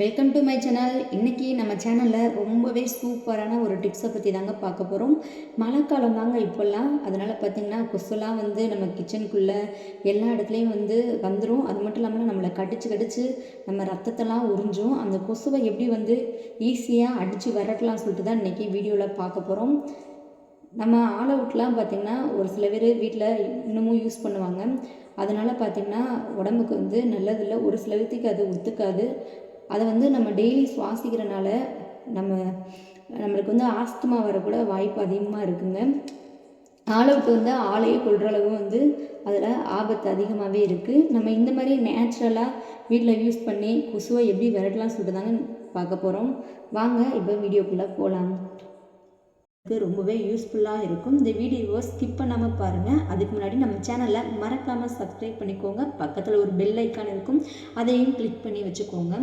Welcome to my channel இன்றைக்கி நம்ம சேனலில் ரொம்பவே சூப்பரான ஒரு டிப்ஸை பற்றி தாங்க பார்க்க போகிறோம் மழைக்காலம் தாங்க இப்போல்லாம். அதனால் பார்த்திங்கன்னா கொசுலாம் வந்து நம்ம கிச்சனுக்குள்ளே எல்லா இடத்துலையும் வந்து வந்துடும் அது மட்டும் இல்லாமல் நம்மளை கடிச்சு கடிச்சு நம்ம ரத்தத்தெல்லாம் உறிஞ்சும். அந்த கொசுவை எப்படி வந்து ஈஸியாக அடித்து விரட்டலாம் சொல்லிட்டு தான் இன்றைக்கி வீடியோவில் பார்க்க போகிறோம் நம்ம ஆல் அவுட்லாம் பார்த்திங்கன்னா ஒரு சில பேர் வீட்டில் இன்னமும் யூஸ் பண்ணுவாங்க. அதனால் பார்த்திங்கன்னா உடம்புக்கு வந்து நல்லதில்லை. ஒரு சில பேர்த்துக்கு அது ஒத்துக்காது. அதை வந்து நம்ம டெய்லி சுவாசிக்கிறனால நம்ம நம்மளுக்கு வந்து ஆஸ்துமா வரக்கூட வாய்ப்பு அதிகமாக இருக்குங்க. ஆளவுட்டு வந்து ஆளையே கொள்கிற அளவு வந்து அதில் ஆபத்து அதிகமாகவே இருக்குது நம்ம இந்த மாதிரி நேச்சுரலாக வீட்டில் யூஸ் பண்ணி கொசுவை எப்படி விரட்டலாம் சொல்லிட்டு தாங்க பார்க்க போகிறோம் வாங்க இப்போ வீடியோக்குள்ளே போகலாம் இது ரொம்பவே யூஸ்ஃபுல்லாக இருக்கும். இந்த வீடியோவை ஸ்கிப் பண்ணாமல் பாருங்கள் அதுக்கு முன்னாடி நம்ம சேனலை மறக்காமல் சப்ஸ்கிரைப் பண்ணிக்கோங்க. பக்கத்தில் ஒரு பெல் ஐக்கான் இருக்கும். அதையும் கிளிக் பண்ணி வச்சுக்கோங்க.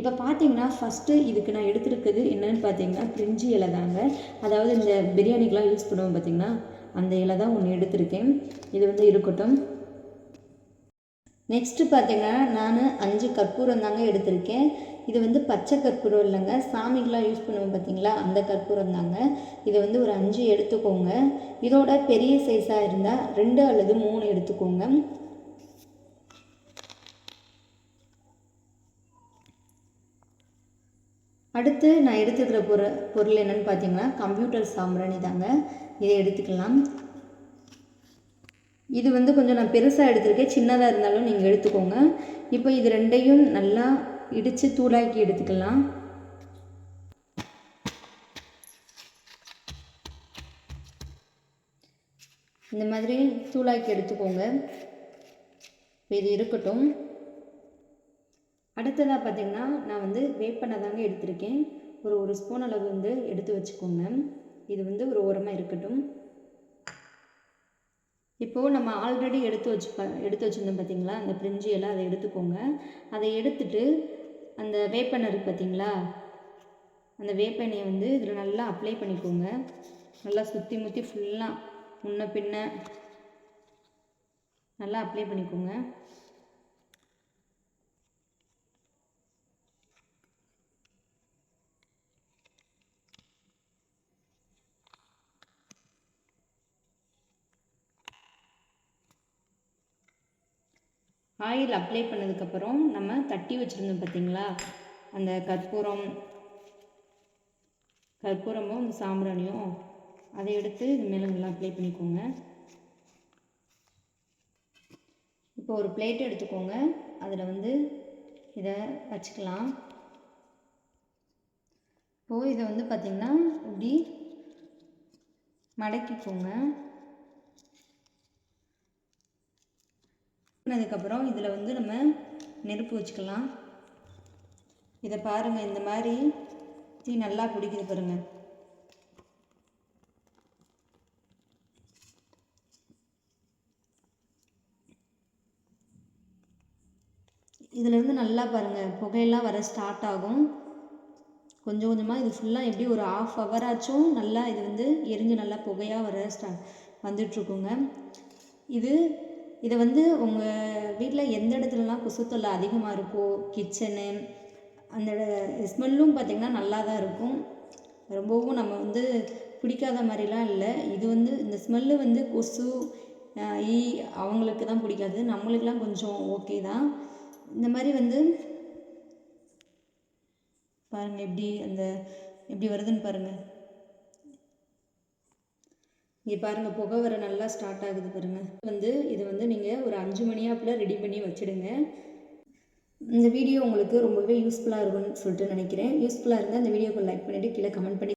இப்போ பார்த்தீங்கன்னா ஃபஸ்ட்டு இதுக்கு நான் எடுத்துருக்குது என்னென்னு பார்த்தீங்கன்னா பிரிஞ்சி இலை தாங்க. அதாவது இந்த பிரியாணிக்கெலாம் யூஸ் பண்ணுவோம் பார்த்தீங்கன்னா அந்த இலை தான் ஒன்று எடுத்திருக்கேன். இது வந்து இருக்கட்டும். நெக்ஸ்ட்டு பார்த்தீங்கன்னா நான் அஞ்சு கற்பூரம் தாங்க எடுத்திருக்கேன். இது வந்து பச்சை கற்பூரம் இல்லைங்க. சாமிக்கெலாம் யூஸ் பண்ணுவோம் பார்த்தீங்களா? அந்த கற்பூரம் தாங்க. இதை வந்து ஒரு அஞ்சு எடுத்துக்கோங்க. இதோட பெரிய சைஸாக இருந்தால் ரெண்டு அல்லது மூணு எடுத்துக்கோங்க. அடுத்து நான் எடுத்துக்கிற பொருள் பொருள் என்னென்னு பார்த்தீங்கன்னா கம்ப்யூட்டர் சாம்பிராணி தாங்க. இதை எடுத்துக்கலாம். இது வந்து கொஞ்சம் நான் பெருசாக எடுத்திருக்கேன். சின்னதாக இருந்தாலும் நீங்கள் எடுத்துக்கோங்க. இப்போ இது ரெண்டையும் நல்லா இடித்து தூளாக்கி எடுத்துக்கலாம். இந்த மாதிரி தூளாக்கி எடுத்துக்கோங்க. இது இருக்கட்டும். அடுத்ததாக பார்த்திங்கன்னா நான் வந்து வேப்பெண்ணை தாங்க எடுத்திருக்கேன். ஒரு ஒரு ஸ்பூன் அளவு வந்து எடுத்து வச்சுக்கோங்க. இது வந்து ஒரு ஓரமாக இருக்கட்டும். இப்போது நம்ம ஆல்ரெடி எடுத்து வச்சு எடுத்து வச்சுருந்தோம் பார்த்தீங்களா அந்த பிரிஞ்சு எல்லாம் அதை எடுத்துக்கோங்க. அதை எடுத்துட்டு அந்த வேப்பெண்ணெய் இருக்குது பார்த்தீங்களா அந்த வேப்பெண்ணெயை வந்து இதில் நல்லா அப்ளை பண்ணிக்கோங்க. நல்லா சுற்றி முற்றி ஃபுல்லாக முன்ன பின்ன நல்லா அப்ளை பண்ணிக்கோங்க. ஆயில் அப்ளை பண்ணதுக்கப்புறம் நம்ம தட்டி வச்சுருந்தோம் பார்த்திங்களா? அந்த கற்பூரம் கற்பூரமும் இந்த சாம்பிராணியும் அதை எடுத்து இது மேலே நல்லா அப்ளை பண்ணிக்கோங்க. இப்போ ஒரு பிளேட் எடுத்துக்கோங்க. அதில் வந்து இதை வச்சுக்கலாம். இப்போது இதை வந்து பார்த்திங்கன்னா இப்படி மடக்கிக்கோங்க. அதுக்கப்புறம் இதில் வந்து நம்ம நெருப்பு வச்சுக்கலாம். இதை பாருங்கள் இந்த மாதிரி தீ நல்லா பிடிக்குது பாருங்கள் இதிலேருந்து நல்லா பாருங்கள் புகையெல்லாம் வர ஸ்டார்ட் ஆகும். கொஞ்சம் கொஞ்சமாக இது ஃபுல்லாக எப்படி ஒரு ஆஃப் ஹவர் ஆச்சும் நல்லா இது வந்து எரிஞ்சு நல்லா புகையாக வர ஸ்டா வந்துட்ருக்குங்க இது இதை வந்து உங்கள் வீட்டில் எந்த இடத்துலலாம் கொசு தொல்லை அதிகமாக இருக்கோ கிச்சனு அந்த ஸ்மெல்லும் பார்த்திங்கன்னா நல்லா தான் இருக்கும். ரொம்பவும் நம்ம வந்து பிடிக்காத மாதிரிலாம் இல்லை. இது வந்து இந்த ஸ்மெல்லு வந்து கொசு ஈ அவங்களுக்கு தான் பிடிக்காது. நம்மளுக்கெலாம் கொஞ்சம் ஓகே தான். இந்த மாதிரி வந்து பாருங்கள் எப்படி அந்த எப்படி வருதுன்னு பாருங்கள் இங்கே பாருங்கள் புகை வர நல்லா ஸ்டார்ட் ஆகுது பாருங்கள் வந்து இது வந்து நீங்கள் ஒரு அஞ்சு மணியாப்பில் ரெடி பண்ணி வச்சுடுங்க. இந்த வீடியோ உங்களுக்கு ரொம்பவே யூஸ்ஃபுல்லாக இருக்கும்னு சொல்லிட்டு நினைக்கிறேன். யூஸ்ஃபுல்லாக இருந்தால் இந்த வீடியோக்கு லைக் பண்ணிவிட்டு கீழே கமெண்ட் பண்ணி